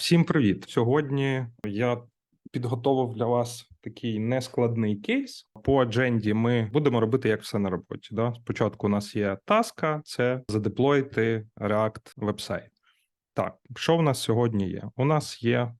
Всім привіт! Сьогодні я підготовив для вас такий нескладний кейс. По адженді ми будемо робити як все на роботі. Да? Спочатку у нас є таска, це задеплоїти React вебсайт. Так, що в нас сьогодні є? У нас є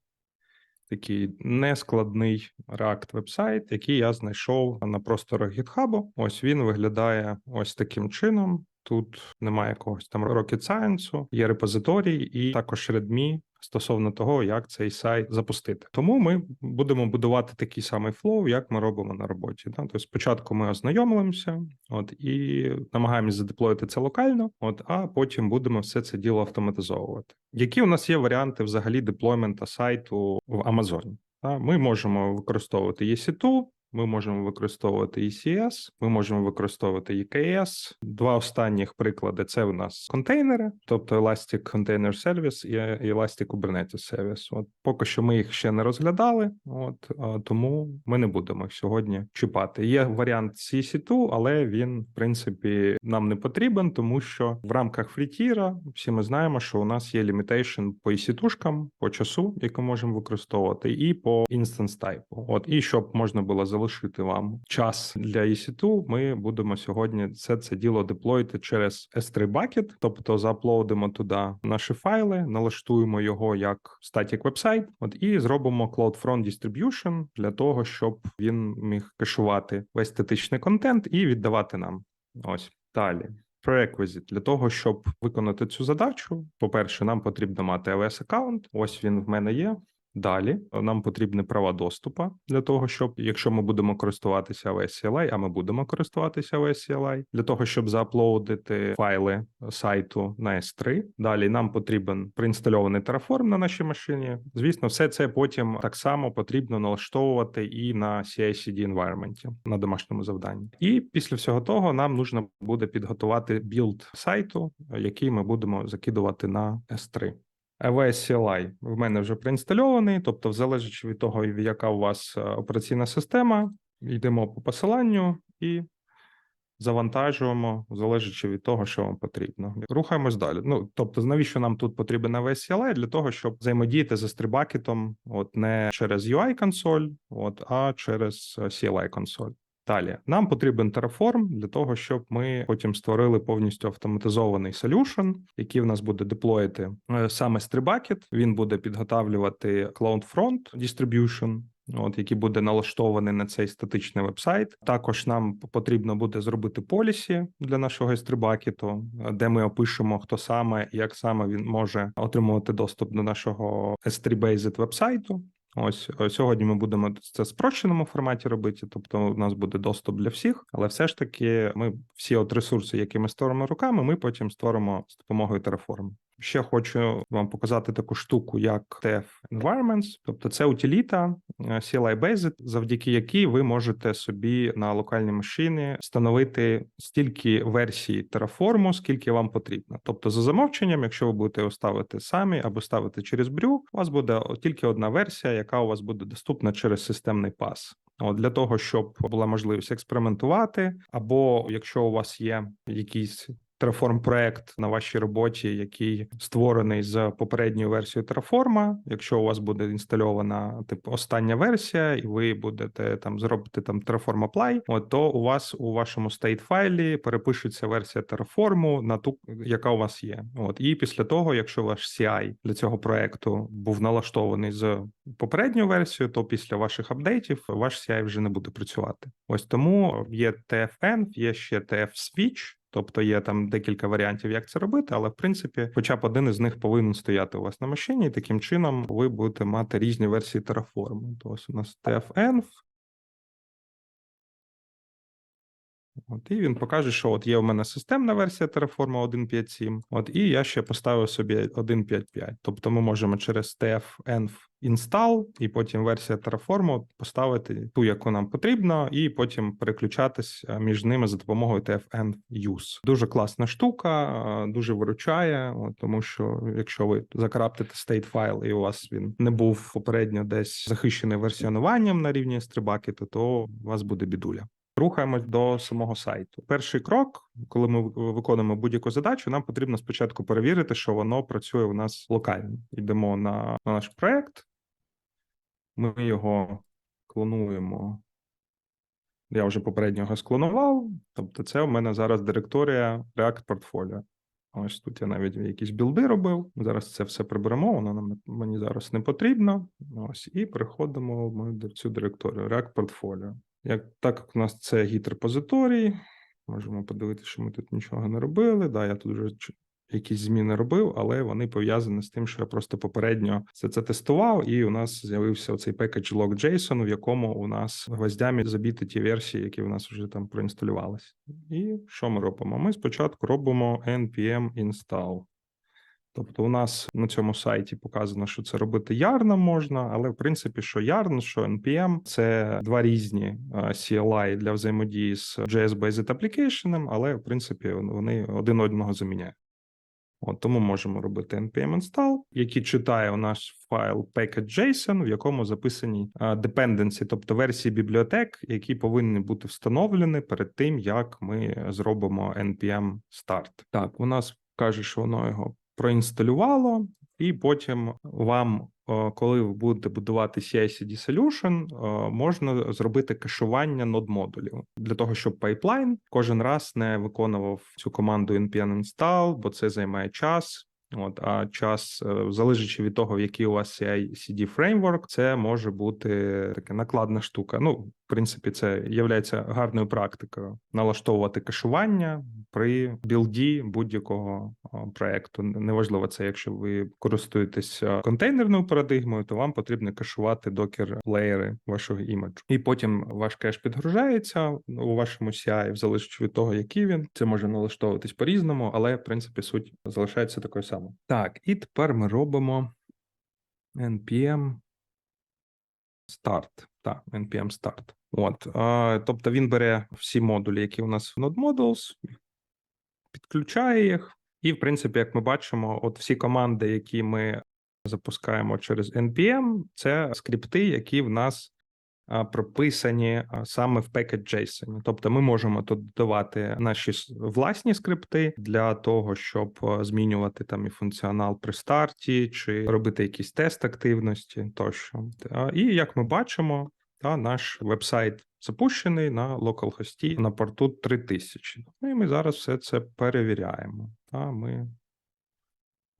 такий нескладний React вебсайт, який я знайшов на просторах GitHub. Ось він виглядає ось таким чином. Тут немає якогось там rocket science, є репозиторій і також Redmi стосовно того, як цей сайт запустити. Тому ми будемо будувати такий самий флоу, як ми робимо на роботі. Да? Тобто спочатку ми ознайомлюємося, от і намагаємося задеплоїти це локально, от а потім будемо все це діло автоматизовувати. Які у нас є варіанти взагалі деплоймента сайту в Амазоні? Ми можемо використовувати EC2, ми можемо використовувати ECS, ми можемо використовувати EKS. Два останніх приклади це у нас контейнери, тобто Elastic Container Service і Elastic Kubernetes Service. От поки що ми їх ще не розглядали, от тому ми не будемо сьогодні чіпати. Є варіант CC2, але він, в принципі, нам не потрібен, тому що в рамках фрітіра всі ми знаємо, що у нас є лімітейшн по EC2-шкам, по часу, який можемо використовувати, і по instance type. От і щоб можна було залишити вам час для EC2, ми будемо сьогодні це це діло деплоїти через S3 bucket, тобто зааплодимо туди наші файли, налаштуємо його як static вебсайт, от і зробимо CloudFront Distribution для того, щоб він міг кешувати весь статичний контент і віддавати нам. Ось далі. Prerequisite. для того, щоб виконати цю задачу. По-перше, нам потрібно мати AWS аккаунт. Ось він в мене є. Далі нам потрібні права доступу для того, щоб якщо ми будемо користуватися AWS CLI, а ми будемо користуватися AWS CLI, для того, щоб зааплодити файли сайту на S3. Далі нам потрібен проінстальований Terraform на нашій машині. Звісно, все це потім так само потрібно налаштовувати і на CI-CD environment, на домашньому завданні. І після всього того нам нужно буде підготувати білд сайту, який ми будемо закидувати на S3. AWS CLI в мене вже проінстальований, тобто, в залежності від того, яка у вас е, операційна система, йдемо по посиланню і завантажуємо, залежачи від того, що вам потрібно. Рухаємось далі. Ну тобто, навіщо нам тут потрібен AWS CLI? Для того, щоб взаємодіяти з стрибакетом, от не через UI консоль, от а через е, CLI консоль. Далі нам потрібен Terraform для того, щоб ми потім створили повністю автоматизований solution, який в нас буде деплоїти е, саме Stribbucket. Він буде підготавлювати CloudFront Distribution, От, який буде налаштований на цей статичний вебсайт. Також нам потрібно буде зробити полісі для нашого стрибакету, де ми опишемо, хто саме як саме він може отримувати доступ до нашого S3-based вебсайту. Ось сьогодні ми будемо це в спрощеному форматі робити, тобто у нас буде доступ для всіх, але все ж таки, ми всі от ресурси, які ми створимо руками, ми потім створимо з допомогою Terraform. Ще хочу вам показати таку штуку, як TF Environments, тобто це утиліта е, CLI-based, завдяки якій ви можете собі на локальній машині встановити стільки версій Terraform, скільки вам потрібно. Тобто, за замовченням, якщо ви будете його ставити самі або ставити через брю, у вас буде тільки одна версія, яка у вас буде доступна через системний пас. От для того, щоб була можливість експериментувати, або якщо у вас є якісь Terraform проект на вашій роботі, який створений з попередньою версією Terraform, Якщо у вас буде інстальована типу остання версія, і ви будете там зробити там Terraform Apply, от, то у вас у вашому state файлі перепишеться версія Terraform на ту, яка у вас є. От і після того, якщо ваш CI для цього проекту був налаштований з попередньою версією, то після ваших апдейтів ваш CI вже не буде працювати. Ось тому є TFN, є ще TF Switch, Тобто є там декілька варіантів, як це робити, але в принципі, хоча б один із них повинен стояти у вас на машині, і таким чином ви будете мати різні версії Terraform. То ось у нас TFEnv. От, І він покаже, що от є у мене системна версія Terraform 1.5.7, от, і я ще поставив собі 1.5.5. Тобто ми можемо через tfenv install, і потім версія Terraform поставити ту, яку нам потрібно, і потім переключатись е, між ними за допомогою tfenv use. Дуже класна штука, е, дуже виручає, от, тому що якщо ви закраптите state файл і у вас він не був попередньо десь захищений версіонуванням на рівні стрибакету, то у вас буде бідуля. Рухаємось до самого сайту. Перший крок, коли ми виконуємо будь-яку задачу, нам потрібно спочатку перевірити, що воно працює у нас локально. Йдемо на, на наш проект, ми його клонуємо. Я вже попередньо його склонував. Тобто, це у мене зараз директорія React Portfolio. Ось тут я навіть якісь білди робив. Зараз це все приберемо, воно нам мені зараз не потрібно. Ось і переходимо в цю директорію React Portfolio. Як так як у нас це гід репозиторій, можемо подивитися, що ми тут нічого не робили. Да, я тут вже якісь зміни робив, але вони пов'язані з тим, що я просто попередньо все це тестував, і у нас з'явився оцей package log JSON, в якому у нас гвоздями забіті ті версії, які у нас вже там проінсталювалися. І що ми робимо? Ми спочатку робимо npm install. Тобто, у нас на цьому сайті показано, що це робити ярно можна, але в принципі, що yarn, що npm – це два різні е, CLI для взаємодії з JS-based application, але в принципі вони один одного заміняють. От тому можемо робити npm install, який читає у наш файл package.json, в якому записані а, dependency, тобто версії бібліотек, які повинні бути встановлені перед тим, як ми зробимо npm start. Так, у нас каже, що воно його проінсталювало, і потім вам, е, коли ви будете будувати CI/CD solution, е, можна зробити кешування нод модулів для того, щоб пайплайн кожен раз не виконував цю команду npm install, бо це займає час. От, а час, е, залежачи від того, який у вас CI/CD фреймворк, це може бути така накладна штука. Ну, в принципі, це є гарною практикою налаштовувати кешування при білді будь-якого проекту. Неважливо, це якщо ви користуєтесь контейнерною парадигмою, то вам потрібно кешувати докер леєри вашого іміджу. І потім ваш кеш підгружається у вашому CI, в залежності від того, який він. Це може налаштовуватись по-різному, але в принципі суть залишається такою самою. Так, і тепер ми робимо npm start. Так, npm start. От, тобто він бере всі модулі, які у нас в Node Modules, підключає їх. І, в принципі, як ми бачимо, от всі команди, які ми запускаємо через npm, це скрипти, які в нас прописані саме в package.json. Тобто ми можемо тут додавати наші власні скрипти для того, щоб змінювати там і функціонал при старті, чи робити якісь тест активності тощо. І як ми бачимо, та наш вебсайт запущений на локалхості на порту 3000. Ну і ми зараз все це перевіряємо. Та ми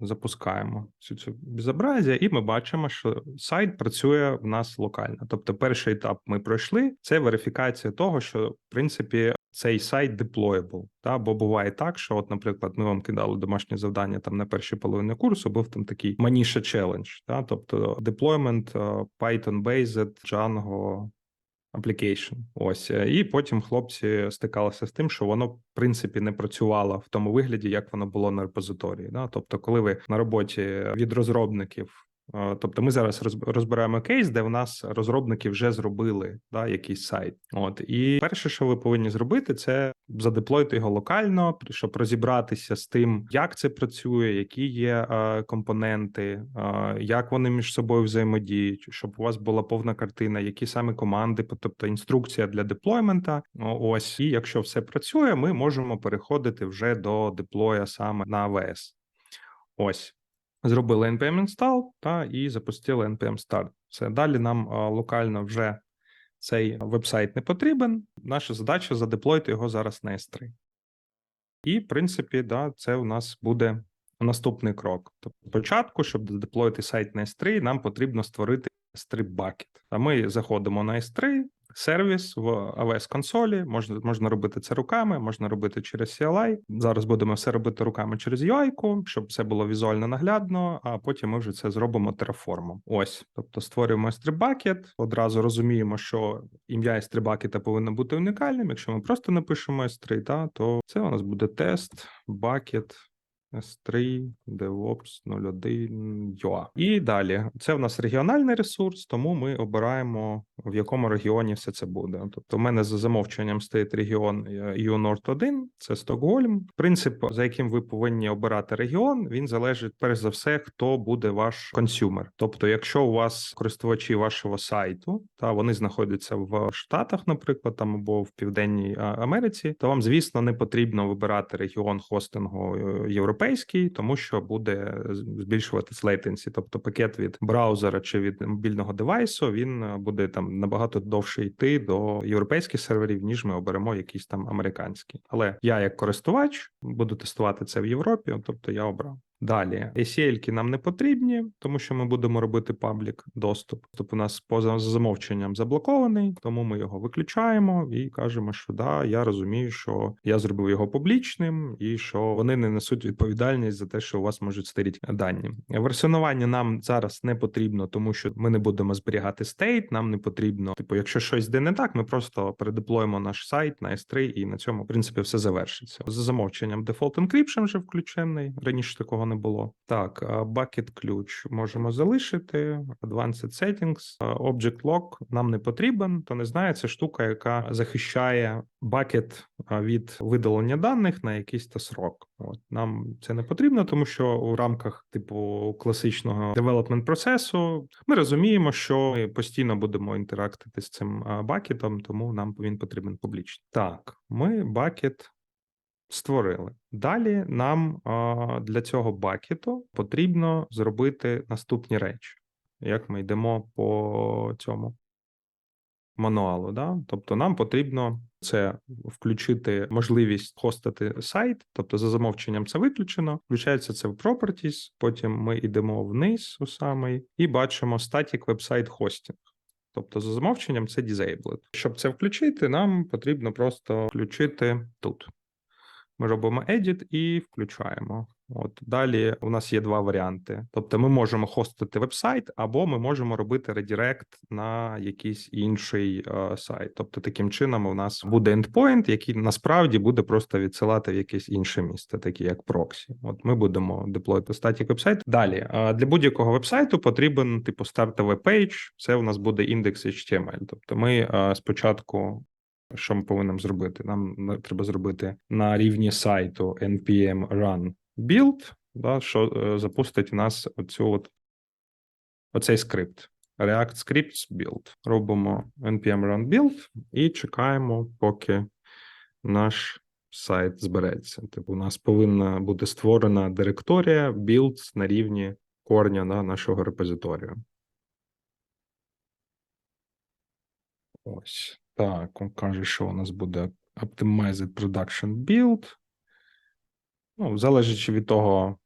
запускаємо цю цю безобразія, і ми бачимо, що сайт працює в нас локально. Тобто, перший етап ми пройшли це верифікація того, що в принципі. Цей сайт deployable, та бо буває так, що, от, наприклад, ми вам кидали домашнє завдання там на першій половині курсу, був там такий Manisha Challenge, та тобто deployment е, Python-based Django application. Ось е, і потім хлопці стикалися з тим, що воно в принципі не працювало в тому вигляді, як воно було на репозиторії. Да? Тобто, коли ви на роботі від розробників. Е, Тобто ми зараз розбираємо кейс, де в нас розробники вже зробили да, якийсь сайт. От і перше, що ви повинні зробити, це задеплоїти його локально, щоб розібратися з тим, як це працює, які є е, компоненти, е, як вони між собою взаємодіють, щоб у вас була повна картина, які саме команди, тобто інструкція для деплоймента. Ось і якщо все працює, ми можемо переходити вже до деплоя саме на AWS. Ось. Зробили npm install та і запустили npm start. Все далі нам локально вже цей вебсайт не потрібен. Наша задача задеплоїти його зараз на S3. І, в принципі, да, це у нас буде наступний крок. Тобто, спочатку, щоб задеплоїти сайт на S3, нам потрібно створити S3 бакет. А ми заходимо на S3, сервіс в AWS консолі. Можна, можна робити це руками, можна робити через CLI. Зараз будемо все робити руками через UI, щоб все було візуально наглядно, а потім ми вже це зробимо Terraform. Ось, тобто створюємо S3 bucket, одразу розуміємо, що ім'я S3 bucket повинно бути унікальним. Якщо ми просто напишемо S3, та, то це у нас буде тест bucket S3 DevOps 01 UA. І далі це в нас регіональний ресурс, тому ми обираємо в якому регіоні все це буде. Тобто, в мене за замовченням стоїть регіон EU 1, це Стокгольм. Принцип, за яким ви повинні обирати регіон, він залежить перш за все, хто буде ваш консюмер. Тобто, якщо у вас користувачі вашого сайту, та вони знаходяться в Штатах, наприклад, там або в Південній Америці, то вам, звісно, не потрібно вибирати регіон хостингу е, європейський, тому що буде збільшуватись лейтенсі, тобто пакет від браузера чи від мобільного девайсу, він е, буде там набагато довше йти до європейських серверів, ніж ми оберемо якісь там американські. Але я, як користувач, буду тестувати це в Європі, тобто я обрав. Далі ACL-ки нам не потрібні, тому що ми будемо робити паблік доступ. Тобто у нас поза замовченням заблокований, тому ми його виключаємо і кажемо, що да, я розумію, що я зробив його публічним, і що вони не несуть відповідальність за те, що у вас можуть старіти дані. Версіонування нам зараз не потрібно, тому що ми не будемо зберігати стейт. Нам не потрібно, типу, якщо щось йде не так, ми просто передеплоїмо наш сайт на S3, і на цьому в принципі все завершиться. За замовченням Default Encryption вже включений. Раніше такого не було. Так, а bucket ключ можемо залишити. Advanced Settings, Object Lock нам не потрібен, то не знаю, це штука, яка захищає бакет від видалення даних на якийсь то срок. От нам це не потрібно, тому що у рамках типу класичного девелопмент процесу ми розуміємо, що ми постійно будемо інтерактити з цим бакетом, тому нам він потрібен публічно. Так, ми бакет створили. Далі нам для цього бакету потрібно зробити наступні речі. Як ми йдемо по цьому мануалу, да? тобто нам потрібно це включити можливість хостити сайт, тобто за замовченням це виключено. Включається це в Properties, потім ми йдемо вниз у самий і бачимо Static Website Hosting. Тобто, за замовченням це disabled. Щоб це включити, нам потрібно просто включити тут. Ми робимо edit і включаємо. От далі у нас є два варіанти. Тобто, ми можемо хостити веб-сайт, або ми можемо робити редирект на якийсь інший е, сайт. Тобто, таким чином, у нас буде endpoint, який насправді буде просто відсилати в якесь інше місце, таке як проксі. От ми будемо деплоїти статік веб-сайт. Далі е, для будь-якого веб-сайту потрібен типу стартовий пейдж. Це у нас буде індекс HTML. Тобто, ми е, спочатку. Що ми повинні зробити? Нам треба зробити на рівні сайту npm run build, да, що е, запустить в нас оцю от, оцей скрипт. React scripts build. Робимо npm run build і чекаємо, поки наш сайт збереться. Типу, у нас повинна бути створена директорія builds на рівні корня да, нашого репозиторію. Ось. Так, він каже, що у нас буде Optimized Production Build. Ну, залежачи від того,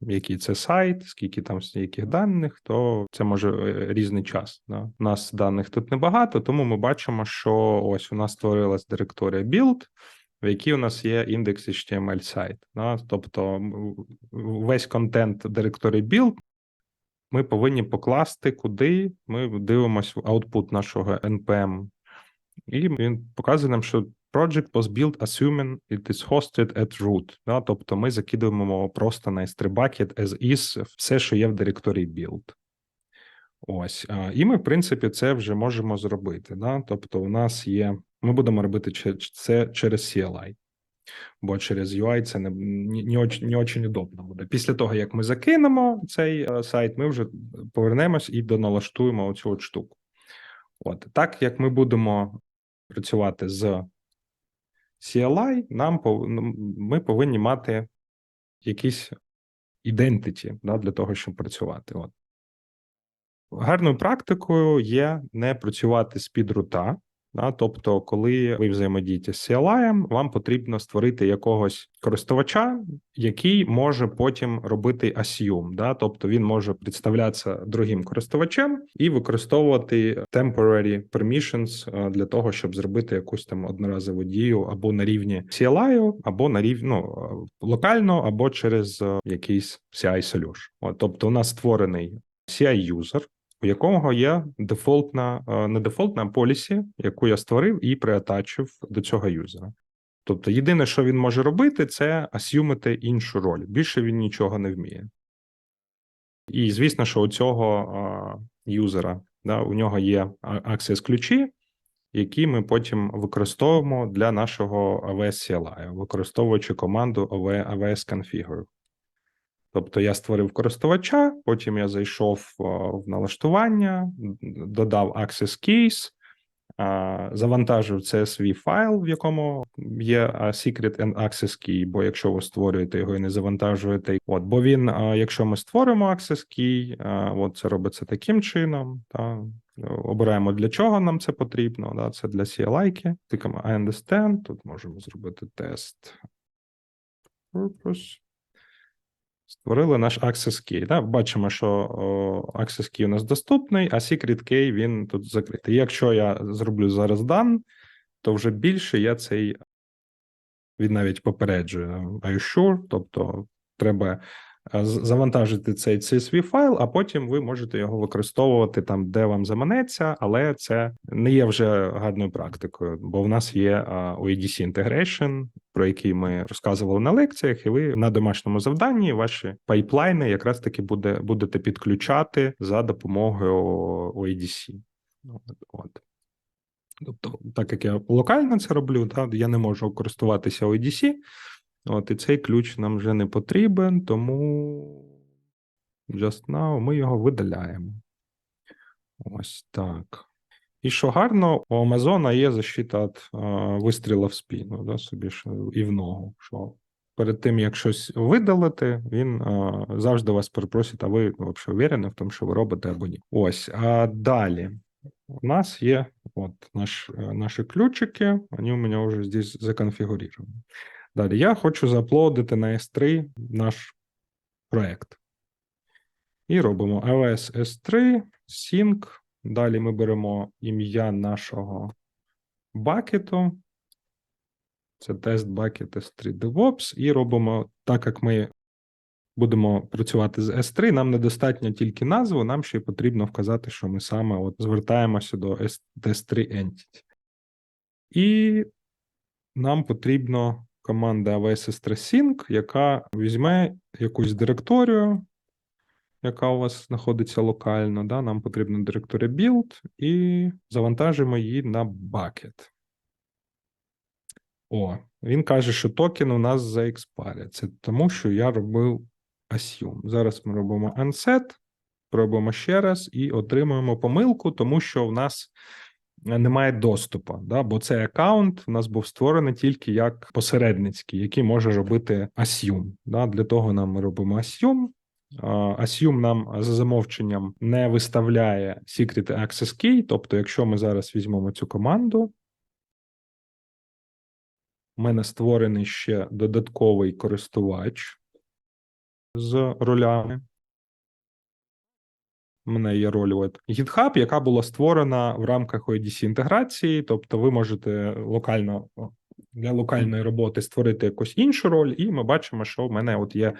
який це сайт, скільки там яких даних, то це може е, різний час. Да? У нас даних тут небагато, тому ми бачимо, що ось у нас створилась директорія build, в якій у нас є індекс HTML сайт. Да? Тобто весь контент директорії build ми повинні покласти, куди ми дивимося в output нашого npm і він показує нам, що project was built assuming it is hosted at root. Да? Тобто ми закидуємо просто на S3 bucket as is все, що є в директорії build. Ось. І ми, в принципі, це вже можемо зробити. Да? Тобто, у нас є. Ми будемо робити це через CLI. Бо через UI це не, не, очень, не очень удобно буде. Після того, як ми закинемо цей е, сайт, ми вже повернемось і доналаштуємо оцю от штуку. От так як ми будемо працювати з CLI, нам ми повинні мати якісь identity да, для того, щоб працювати. От. Гарною практикою є не працювати з підрута. Тобто, коли ви взаємодієте з CLI, вам потрібно створити якогось користувача, який може потім робити assume, да, тобто він може представлятися другим користувачем і використовувати temporary permissions е, для того, щоб зробити якусь там одноразову дію або на рівні CLI, або на рівні ну, е, локально, або через е, якийсь CI solution. От, тобто, у нас створений CI-юзер, у якого є дефолтна, е, не дефолтна полісі, яку я створив і приатачив до цього юзера. Тобто, єдине, що він може робити, це асюмити іншу роль. Більше він нічого не вміє. І звісно, що у цього а, юзера да, у нього є access ключі, які ми потім використовуємо для нашого AWS CLI, використовуючи команду AWS Configure. Тобто я створив користувача, потім я зайшов в налаштування, додав access keys, завантажив CSV файл, в якому є secret and access key, бо якщо ви створюєте його і не завантажуєте, от бо він, якщо ми створимо access key, от це робиться таким чином, та обираємо для чого нам це потрібно. Да, це для CLI-ки. Тикаємо I understand. Тут можемо зробити тест. Purpose. Створили наш access key. Да? Бачимо, що о, access key у нас доступний, а secret key він тут закритий. Якщо я зроблю зараз дан, то вже більше я цей він навіть попереджує Are you sure? Тобто треба завантажити цей CSV файл, а потім ви можете його використовувати там, де вам заманеться, але це не є вже гарною практикою, бо в нас є OEDC Integration, про який ми розказували на лекціях, і ви на домашньому завданні ваші пайплайни якраз таки буде, будете підключати за допомогою OEDC. От, От. Тобто, так як я локально це роблю, та, я не можу користуватися OEDC, От, і цей ключ нам вже не потрібен, тому just now ми його видаляємо. Ось так. І що гарно, у Амазона є защита від вистріла в спину, да, собі ж і в ногу. Що перед тим, як щось видалити, він е, завжди вас перепросить, а ви ну, взагалі уверені в тому, що ви робите або ні. Ось. А далі у нас є от наш, е, наші ключики, вони у мене вже здесь законфігуровані. Далі я хочу зааплодити на S3 наш проект. І робимо AWS S3, Sync. Далі ми беремо ім'я нашого бакету. Це тест бакет S3 DevOps, і робимо так, як ми будемо працювати з S3. Нам недостатньо тільки назву, нам ще потрібно вказати, що ми саме от звертаємося до S3 Entity. І нам потрібно команда AWS S3 яка візьме якусь директорію, яка у вас знаходиться локально. Да? Нам потрібна директорія build, і завантажимо її на bucket. О, він каже, що токен у нас заекспарять. Це тому, що я робив assume. Зараз ми робимо unset, пробуємо ще раз і отримуємо помилку, тому що в нас немає доступу, да? бо цей аккаунт у нас був створений тільки як посередницький, який може робити assume. Да? Для того нам ми робимо assume. Assume нам за замовченням не виставляє secret access key, тобто, якщо ми зараз візьмемо цю команду, у мене створений ще додатковий користувач з ролями. Мене є роль от GitHub, яка була створена в рамках OEDC інтеграції. Тобто, ви можете локально для локальної роботи створити якусь іншу роль, і ми бачимо, що в мене от є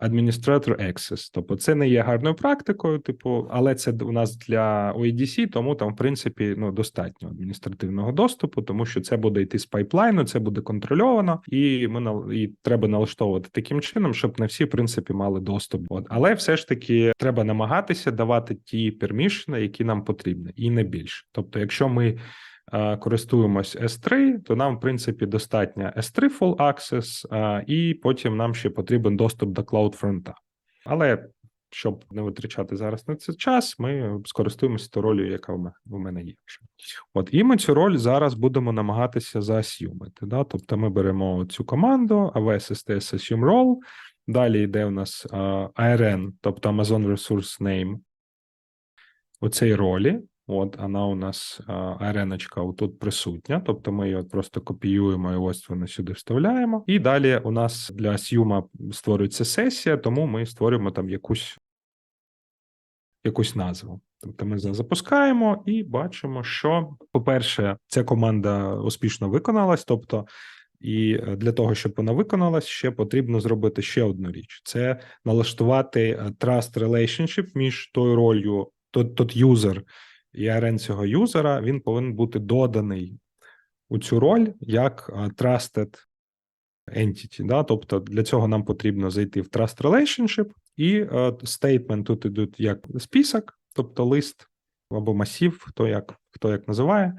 Administrator Access. Тобто, це не є гарною практикою, типу, але це у нас для OEDC, тому там, в принципі, ну достатньо адміністративного доступу, тому що це буде йти з пайплайну, це буде контрольовано, і ми нал- і треба налаштовувати таким чином, щоб не всі, в принципі, мали доступ. От. Але все ж таки треба намагатися давати ті пермішни, які нам потрібні, і не більше. Тобто, якщо ми користуємось S3, то нам, в принципі, достатньо S3 Full Access, і потім нам ще потрібен доступ до CloudFront. Але щоб не витрачати зараз на це час, ми скористуємося тою ролью, яка в мене, є. От і ми цю роль зараз будемо намагатися заасюмити. Да? Тобто ми беремо цю команду AWS STS Assume Role, далі йде у нас ARN, тобто Amazon Resource Name, оцей ролі. От вона у нас ареночка тут присутня, тобто ми її просто копіюємо і ось вона сюди вставляємо. І далі у нас для Сюма створюється сесія, тому ми створюємо там якусь, якусь назву. Тобто ми запускаємо і бачимо, що, по-перше, ця команда успішно виконалась. Тобто, і для того, щоб вона виконалась, ще потрібно зробити ще одну річ: це налаштувати е, trust relationship між тою ролью, тот юзер арен цього юзера. Він повинен бути доданий у цю роль як trusted entity. Да? Тобто для цього нам потрібно зайти в Trust Relationship, і е, statement тут ідуть як список, тобто лист або масів, хто як хто як називає.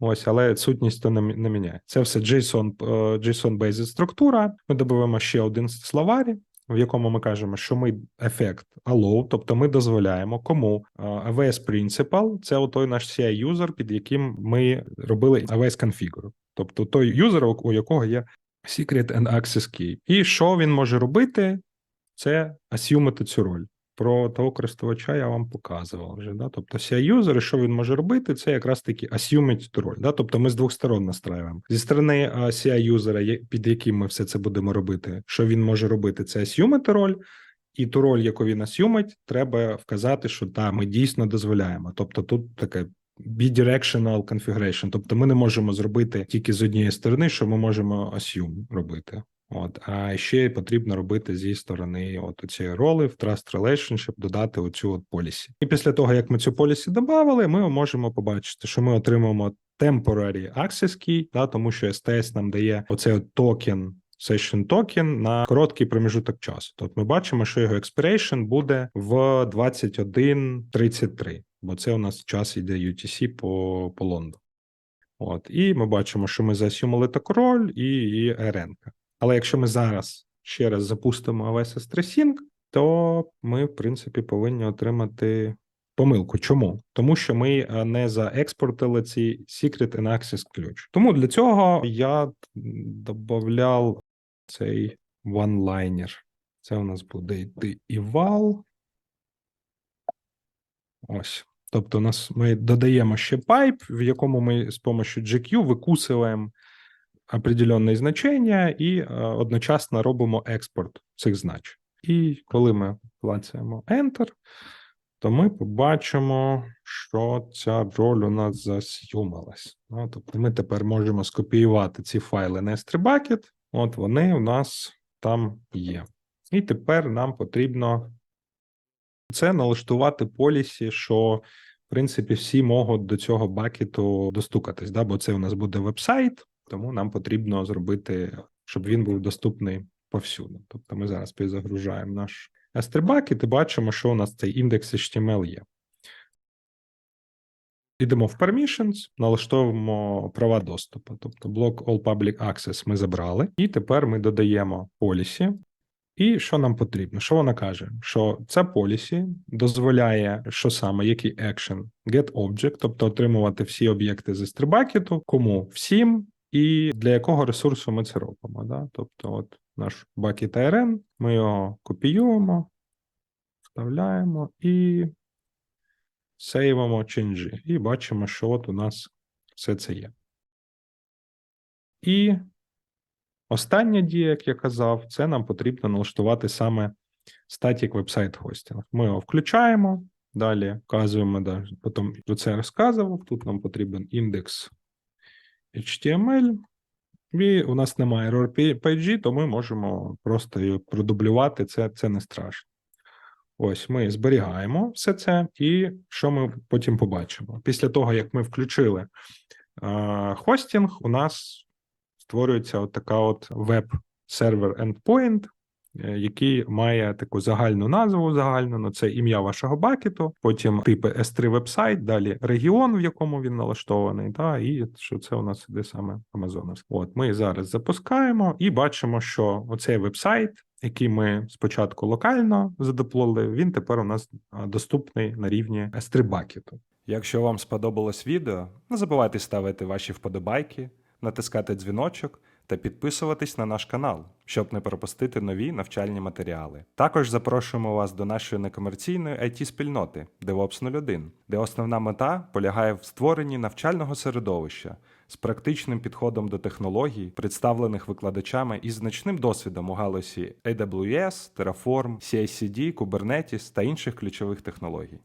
Ось, але сутність то не, не міняє. Це все JSON, е, JSON based структура. Ми додаємо ще один словарі, в якому ми кажемо, що ми ефект allow, тобто ми дозволяємо кому AWS Principal, це той наш CI юзер, під яким ми робили AWS Configure. Тобто той юзер, у якого є Secret and Access Key. І що він може робити? Це асюмити цю роль. Про того користувача я вам показував вже. Да? Тобто ci юзер, що він може робити, це якраз таки ту роль. Да? Тобто ми з двох сторон настраюємо. Зі сторони а, ci юзера, під яким ми все це будемо робити, що він може робити, це асюмити роль. І ту роль, яку він асюмить, треба вказати, що та ми дійсно дозволяємо. Тобто тут таке bidirectional configuration. Тобто ми не можемо зробити тільки з однієї сторони, що ми можемо assume робити. От, а ще потрібно робити зі сторони от цієї роли в Trust Relationship, додати оцю от полісі. І після того, як ми цю полісі додали, ми можемо побачити, що ми отримаємо temporary access key, да, тому що STS нам дає оцей от токен, session token на короткий проміжуток часу. Тобто ми бачимо, що його expiration буде в 21.33, бо це у нас час йде UTC по, по Лондону. От, і ми бачимо, що ми засюмили таку роль і її RN. Але якщо ми зараз ще раз запустимо AWS S3 Sync, то ми, в принципі, повинні отримати помилку. Чому? Тому що ми е, не заекспортили ці Secret and Access ключ. Тому для цього я додавав цей one-liner. Це у нас буде йти eval. Ось. Тобто, у нас ми додаємо ще пайп, в якому ми з допомогою GQ викусуємо определенне значення і е, одночасно робимо експорт цих значень. І коли ми клацаємо Enter, то ми побачимо, що ця роль у нас засюмилась. Ну, тобто ми тепер можемо скопіювати ці файли на S3 Bucket, от вони у нас там є. І тепер нам потрібно це налаштувати полісі, що в принципі всі можуть до цього бакету достукатись, да? бо це у нас буде веб-сайт, тому нам потрібно зробити, щоб він був доступний повсюду. Тобто ми зараз перезагружаємо наш S3 bucket і бачимо, що у нас цей індекс HTML є. Йдемо в Permissions, налаштовуємо права доступу. Тобто блок All Public Access ми забрали, і тепер ми додаємо полісі. І що нам потрібно? Що вона каже? Що ця полісі дозволяє, що саме, який action get object, тобто отримувати всі об'єкти з стрибакету, кому всім, і для якого ресурсу ми це робимо. Да? Тобто, от наш bucket ARN, ми його копіюємо, вставляємо і сейвимо change. І бачимо, що от у нас все це є. І Остання дія, як я казав, це нам потрібно налаштувати саме static website hosting. Ми його включаємо, далі вказуємо, да, потім про це розказував. Тут нам потрібен індекс HTML. І у нас немає error page, то ми можемо просто її продублювати. Це, це не страшно. Ось ми зберігаємо все це, і що ми потім побачимо? Після того, як ми включили е, хостінг, у нас створюється от така от веб-сервер endpoint, який має таку загальну назву загальну, ну це ім'я вашого бакету, потім типи S3 вебсайт, далі регіон, в якому він налаштований, та, і що це у нас іде саме Амазоновський. От ми зараз запускаємо і бачимо, що оцей вебсайт, який ми спочатку локально задеплоли, він тепер у нас доступний на рівні S3 бакету. Якщо вам сподобалось відео, не забувайте ставити ваші вподобайки, натискати дзвіночок та підписуватись на наш канал, щоб не пропустити нові навчальні матеріали. Також запрошуємо вас до нашої некомерційної it спільноти DevOps 01, де основна мета полягає в створенні навчального середовища з практичним підходом до технологій, представлених викладачами із значним досвідом у галузі AWS, Terraform, CI/CD, Kubernetes та інших ключових технологій.